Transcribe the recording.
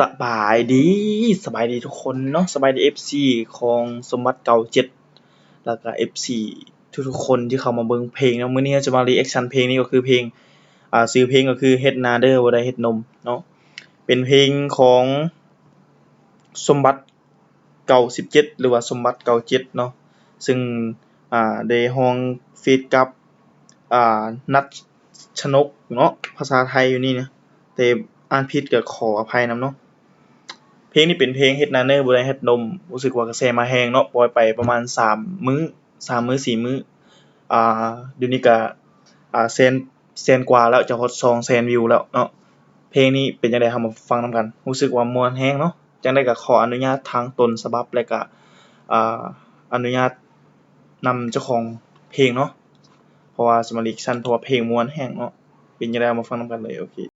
สบายดีสบายดีทุกคนเนาะสบายดี FC ของสมบัติเก่าเจ็ดแล้วก็ FC ทุกๆคนที่เข้ามาเบิ่งเพลงเนาะมื้อนี้จะมารีแอกชันเพลงนี้ก็คือเพลงอ่าชื่อเพลงก็คือเฮ็ดนาเด้อบ่ได้เฮ็ดนมเนาะเป็นเพลงของสมบัติเก่า17 หรือว่าสมบัติเก่าเจ็ดเนาะซึ่งอ่าได้ร้องฟีตกับอ่านัทชนกเนาะภาษาไทยอยู่นี่นะแต่อ่านผิดก็ขออภัยนำเนาะ เพลงนี้เป็นเพลงเฮ็ดนาเนอร์บ่ได้เฮ็ดนมรู้สึกว่ากระแสมาแรงเนาะปล่อยไปประมาณสามมื้อสามมื้อสี่มื้ออ่าเดี๋ยวนี้ก็อ่าแสนแสนกว่าแล้วจะฮอด200,000วิวแล้วเนาะเพลงนี้เป็นจังใดเรามาฟังนำกันรู้สึกว่าม่วนแรงเนาะจังใดก็ขออนุญาตทางต้นฉบับและก็อ่าอนุญาตนำเจ้าของเพลงเนาะเพราะว่าสมารีแอคชันเพราะว่าเพลงม่วนแรงเนาะเป็นจังใดเรามาฟังนำกันเลยโอเค